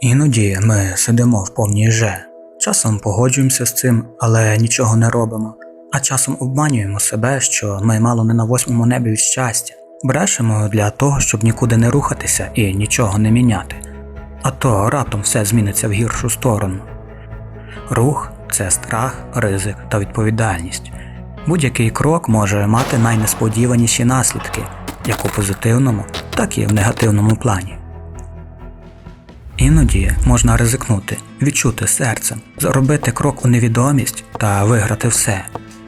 Іноді ми сидимо в повній же. Часом погоджуємося з цим, але нічого не робимо. А часом обманюємо себе, що ми мало не на восьмому небі від щастя. Брешемо для того, щоб нікуди не рухатися і нічого не міняти. А то раптом все зміниться в гіршу сторону. Рух це страх, ризик та відповідальність. Будь-який крок може мати найнесподіваніші наслідки, як у позитивному, так і в негативному плані. Іноді можна ризикнути, відчути серцем, зробити крок у невідомість та виграти все.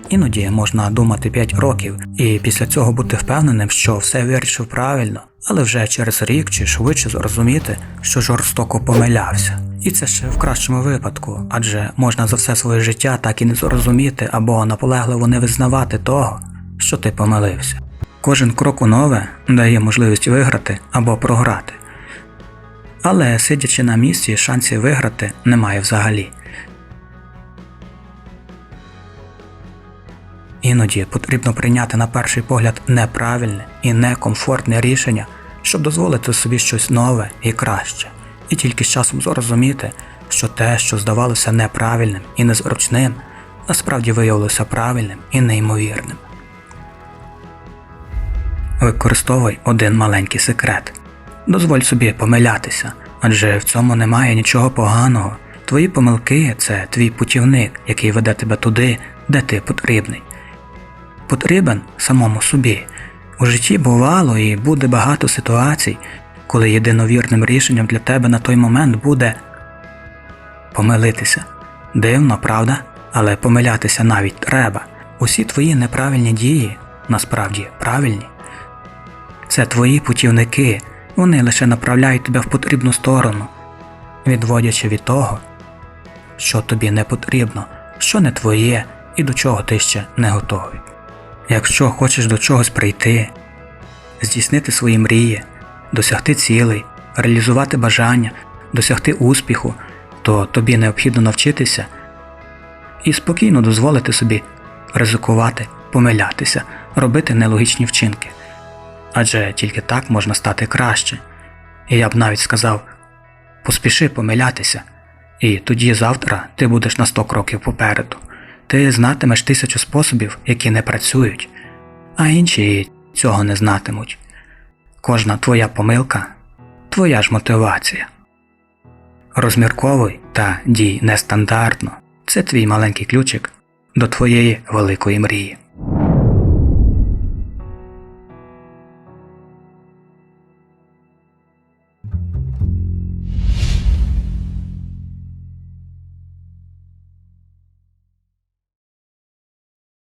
Іноді можна думати 5 років і після цього бути впевненим, що все вирішив правильно, але вже через рік чи швидше зрозуміти, що жорстоко помилявся. І це ще в кращому випадку, адже можна за все своє життя так і не зрозуміти або наполегливо не визнавати того, що ти помилився. Кожен крок у нове дає можливість виграти або програти. Але сидячи на місці, шансів виграти немає взагалі. Іноді потрібно прийняти на перший погляд неправильне і некомфортне рішення, щоб дозволити собі щось нове і краще, і тільки з часом зрозуміти, що те, що здавалося неправильним і незручним, насправді виявилося правильним і неймовірним. Використовуй один маленький секрет. Дозволь собі помилятися, адже в цьому немає нічого поганого. Твої помилки це твій путівник, який веде тебе туди, де ти потрібний. Потрібен самому собі. У житті бувало і буде багато ситуацій, коли єдиновірним рішенням для тебе на той момент буде помилитися. Дивно, правда? Але помилятися навіть треба. Усі твої неправильні дії насправді правильні. Це твої путівники, вони лише направляють тебе в потрібну сторону, відводячи від того, що тобі не потрібно, що не твоє і до чого ти ще не готовий. Якщо хочеш до чогось прийти, здійснити свої мрії, досягти цілей, реалізувати бажання, досягти успіху, то тобі необхідно навчитися і спокійно дозволити собі ризикувати, помилятися, робити нелогічні вчинки. Адже тільки так можна стати краще. І я б навіть сказав поспіши помилятися, і тоді завтра ти будеш на 100 кроків попереду. Ти знатимеш тисячу способів, які не працюють, а інші цього не знатимуть. Кожна твоя помилка твоя ж мотивація. Розмірковуй та дій нестандартно. Це твій маленький ключик до твоєї великої мрії.